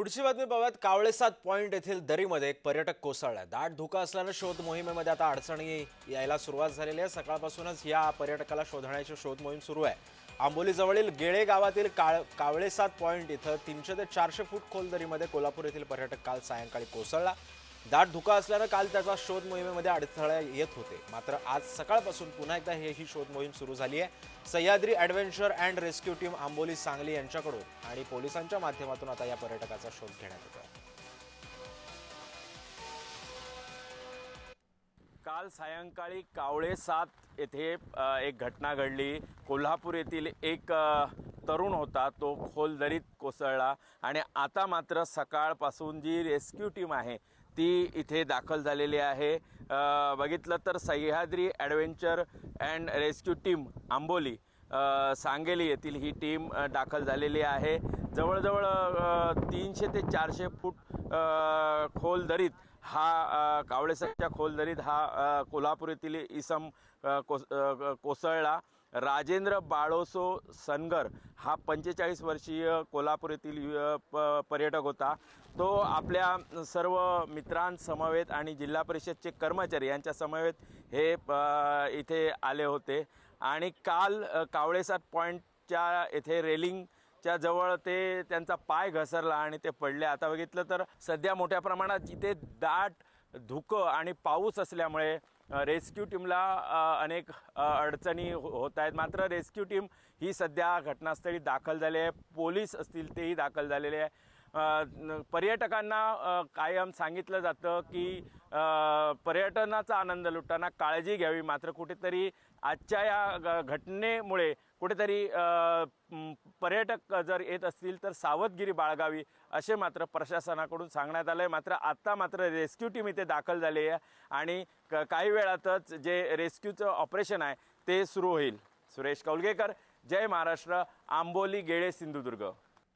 पुढची बातमी पाहूयात. कावळेसात पॉईंट येथील दरीमध्ये एक पर्यटक कोसळला. दाट धुका असल्यानं शोध मोहिमेमध्ये आता अडचणी यायला सुरुवात झालेली आहे. सकाळपासूनच या पर्यटकाला शोधण्याची शोध मोहीम सुरू आहे. आंबोलीजवळील गेळे गावातील काळ कावळेसात पॉईंट इथं तीनशे ते चारशे फूट खोल दरीमध्ये कोल्हापूर येथील पर्यटक काल सायंकाळी कोसळला. दाट धुका असल्यानं काल त्याचा शोध मोहिमेमध्ये अडथळा येत होते. मात्र आज सकाळपासून पुन्हा एकदा हे ही शोध मोहीम सुरू झाली आहे. Sahyadri adventure and rescue team Amboli Sangli यांच्याकडून आणि पोलिसांच्या माध्यमातून आता या पर्यटकाचा शोध घेण्यात येतो काल सायंकाळी कावळे सात येथे एक घटना घडली. कोल्हापूर येथील एक तरुण होता. तो खोल दरीत कोसळला आणि आता मात्र सकाळपासून जी रेस्क्यू टीम आहे ती इथे दाखल झालेली आहे. बघितलं तर Sahyadri adventure and rescue team Amboli Sangli येथील ही टीम दाखल झालेली आहे. जवळजवळ तीनशे ते चारशे फूट खोल दरीत हा कावळेसरच्या कावळेसाच्या खोल दरीत हा कोल्हापूर येथील इसम कोस कोसळला. राजेंद्र बाळोसो सनगर हा पंचेचाळीस वर्षीय कोल्हापूर येथील प- पर्यटक होता. तो आपल्या सर्व मित्रांसमवेत आणि जिल्हा परिषदचे कर्मचारी यांच्या समवेत हे इथे आले होते. आणि काल कावळेसात पॉईंटच्या येथे रेलिंग च्या जवळ ते त्यांचा पाय घसरला आणि ते पडले. आता बघितलं तर सध्या मोठ्या प्रमाणात इथे दाट धुकं आणि पाऊस असल्यामुळे रेस्क्यू टीमला अनेक अडचणी हो- होत आहेत. मात्र रेस्क्यू टीम ही सध्या घटनास्थळी दाखल झाली आहे. पोलीस असतील तेही दाखल झालेले आहे. पर्यटकांना कायम सांगितलं जातं की पर्यटनाचा आनंद लुटताना काळजी घ्यावी. मात्र कुठेतरी आजच्या या घटनेमुळे कुठेतरी पर्यटक जर येत असतील तर सावधगिरी बाळगावी असे मात्र प्रशासनाकडून सांगण्यात आलं आहे मात्र आत्ता मात्र रेस्क्यू टीम इथे दाखल झाली आहे आणि क- काही वेळातच जे रेस्क्यूचं ऑपरेशन आहे ते सुरू होईल. सुरेश कौलगेकर जय महाराष्ट्र आंबोली गेळे सिंधुदुर्ग.